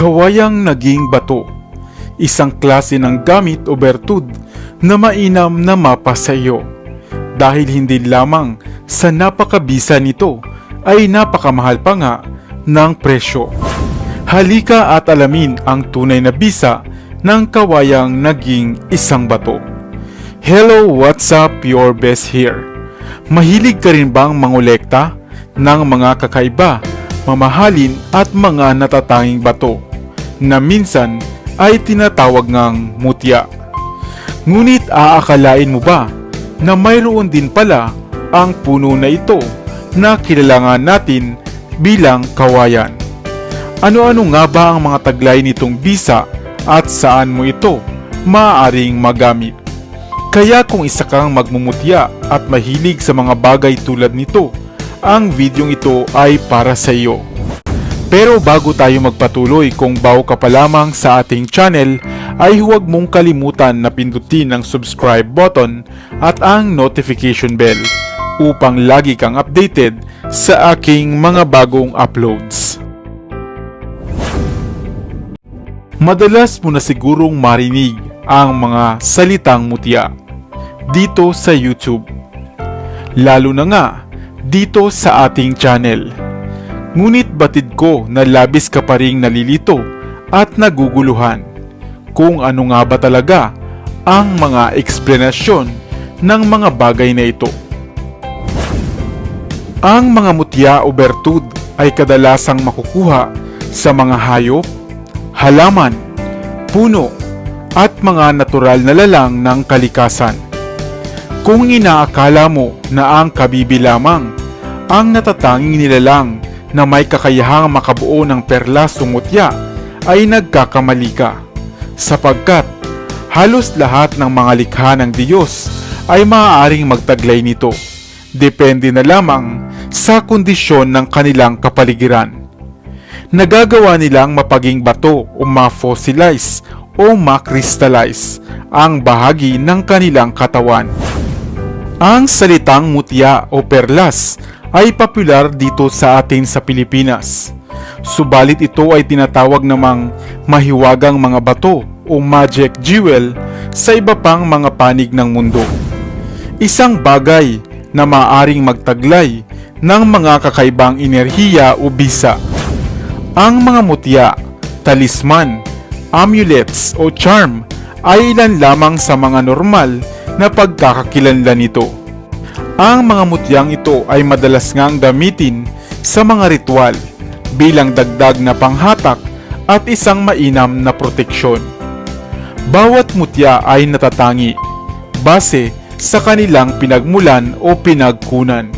Kawayang naging bato, isang klase ng gamit o bertud na mainam na mapa sa iyo. Dahil hindi lamang sa napakabisa nito ay napakamahal pa nga ng presyo. Halika at alamin ang tunay na bisa ng kawayang naging isang bato. Hello, what's up? Your best here. Mahilig ka rin bang mangolekta ng mga kakaiba, mamahalin at mga natatanging bato na minsan ay tinatawag ngang mutya? Ngunit aakalain mo ba na mayroon din pala ang puno na ito na kilalangan natin bilang kawayan? Ano-ano nga ba ang mga taglay nitong bisa at saan mo ito maaaring magamit? Kaya kung isa kang magmumutya at mahilig sa mga bagay tulad nito, ang videong ito ay para sa iyo. Pero bago tayo magpatuloy kung bago ka pa lamang sa ating channel, ay huwag mong kalimutan na pindutin ang subscribe button at ang notification bell upang lagi kang updated sa aking mga bagong uploads. Madalas mo na sigurong marinig ang mga salitang mutya dito sa YouTube. Lalo na nga dito sa ating channel. Ngunit batid ko na labis ka pa ring nalilito at naguguluhan kung ano nga ba talaga ang mga eksplanasyon ng mga bagay na ito. Ang mga mutya o bertud ay kadalasang makukuha sa mga hayop, halaman, puno, at mga natural na lalang ng kalikasan. Kung inaakala mo na ang kabibi lamang ang natatanging nilalang na may kakayahang makabuo ng perlas o mutya, ay nagkakamali ka. Sapagkat halos lahat ng mga likha ng Diyos ay maaaring magtaglay nito. Depende na lamang sa kondisyon ng kanilang kapaligiran. Nagagawa nilang mapaging bato o ma-fossilize o ma-crystallize ang bahagi ng kanilang katawan. Ang salitang mutya o perlas ay popular dito sa atin sa Pilipinas. Subalit ito ay tinatawag namang mahiwagang mga bato o magic jewel sa iba pang mga panig ng mundo. Isang bagay na maaring magtaglay ng mga kakaibang enerhiya o bisa. Ang mga mutya, talisman, amulets o charm ay ilan lamang sa mga normal na pagkakakilanlan nito. Ang mga mutyang ito ay madalas ngang gamitin sa mga ritual bilang dagdag na panghatak at isang mainam na proteksyon. Bawat mutya ay natatangi base sa kanilang pinagmulan o pinagkunan.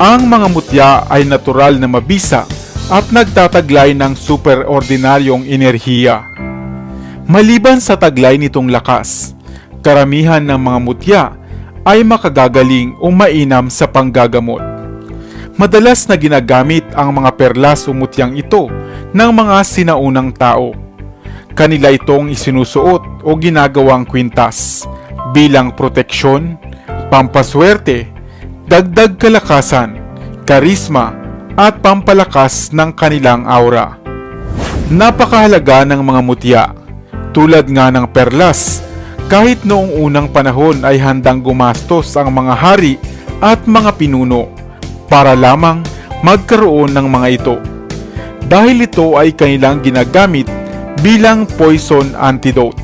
Ang mga mutya ay natural na mabisa at nagtataglay ng superordinaryong enerhiya. Maliban sa taglay nitong lakas, karamihan ng mga mutya ay makagagaling o mainam sa panggagamot. Madalas na ginagamit ang mga perlas o mutyang ito ng mga sinaunang tao. Kanila itong isinusuot o ginagawang kwintas bilang proteksyon, pampaswerte, dagdag kalakasan, karisma, at pampalakas ng kanilang aura. Napakahalaga ng mga mutya, tulad nga ng perlas, kahit noong unang panahon ay handang gumastos ang mga hari at mga pinuno para lamang magkaroon ng mga ito. Dahil ito ay kanilang ginagamit bilang poison antidote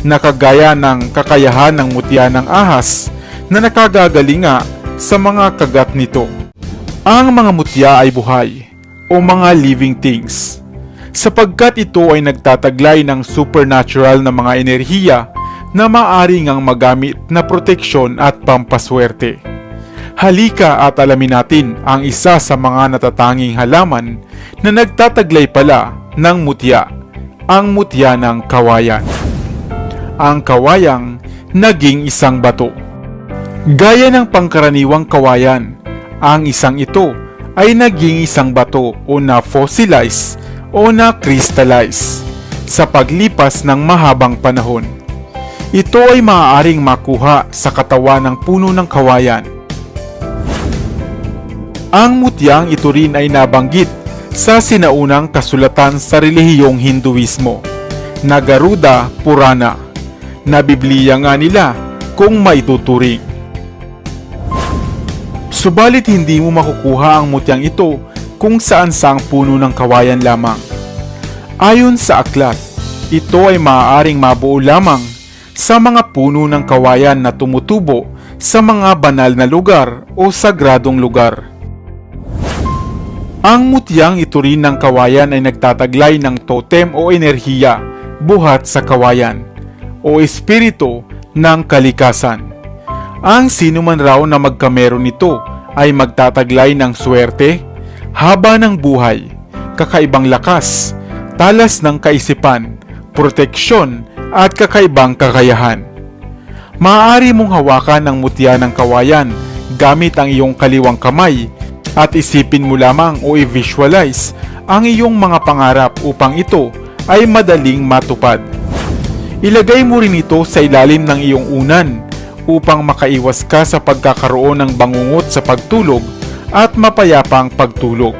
na kagaya ng kakayahan ng mutya ng ahas na nakagagalinga sa mga kagat nito. Ang mga mutya ay buhay o mga living things sapagkat ito ay nagtataglay ng supernatural na mga enerhiya na maaari ngang magamit na proteksyon at pampaswerte. Halika at alamin natin ang isa sa mga natatanging halaman na nagtataglay pala ng mutya, ang mutya ng kawayan. Ang kawayang naging isang bato. Gaya ng pangkaraniwang kawayan, ang isang ito ay naging isang bato o na-fossilize o na-crystallize sa paglipas ng mahabang panahon. Ito ay maaaring makuha sa katawan ng puno ng kawayan. Ang mutyang ito rin ay nabanggit sa sinaunang kasulatan sa relihiyong Hinduismo na Garuda Purana na Biblia nga nila kung maituturing. Subalit hindi mo makukuha ang mutyang ito kung saan saang puno ng kawayan lamang. Ayon sa aklat, ito ay maaaring mabuo lamang sa mga puno ng kawayan na tumutubo sa mga banal na lugar o sagradong lugar. Ang mutyang ito rin ng kawayan ay nagtataglay ng totem o enerhiya buhat sa kawayan o espiritu ng kalikasan. Ang sino man raw na magkamero nito ay magtataglay ng swerte, haba ng buhay, kakaibang lakas, talas ng kaisipan, proteksyon at kakaibang kakayahan. Maaari mong hawakan ang mutya ng kawayan gamit ang iyong kaliwang kamay at isipin mo lamang o i-visualize ang iyong mga pangarap upang ito ay madaling matupad. Ilagay mo rin ito sa ilalim ng iyong unan upang makaiwas ka sa pagkakaroon ng bangungot sa pagtulog at mapayapang pagtulog.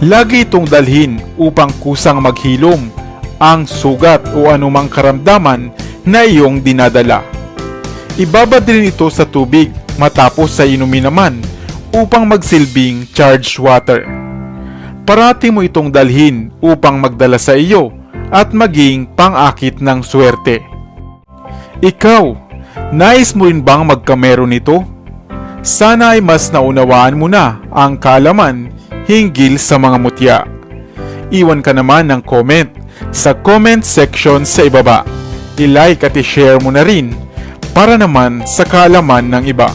Lagi itong dalhin upang kusang maghilom ang sugat o anumang karamdaman na iyong dinadala. Ibabad rin ito sa tubig matapos sa inumin naman upang magsilbing charged water. Parati mo itong dalhin upang magdala sa iyo at maging pang-akit ng swerte. Ikaw, nais mo rin bang magkamero nito? Sana ay mas naunawaan mo na ang kaalaman hinggil sa mga mutya. Iwan ka naman ng comment sa comment section sa ibaba. I-like at i-share mo na rin para naman sa kaalaman ng iba.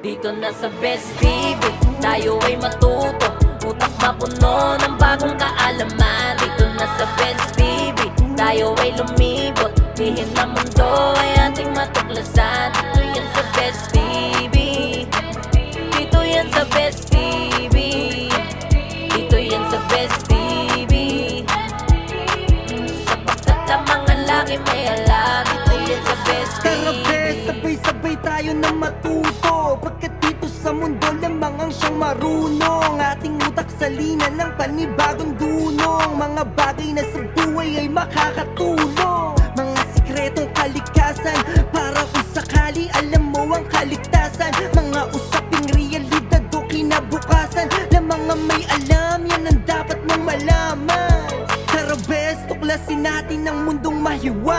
Dito na sa Best TV Tayo ay matuto Utak mapuno ng bagong kaalaman Dito na sa Best TV Tayo ay lumibot Lihim na mundo ay panibagong dunong. Mga bagay na sa buhay ay makakatulong. Mga sikretong kalikasan Para kung sakali alam mo ang kaligtasan. Mga usaping realidad o kinabukasan Lamang ang may alam, yan ang dapat mong malaman. Tara bes, tuklasin natin ang mundong mahiwag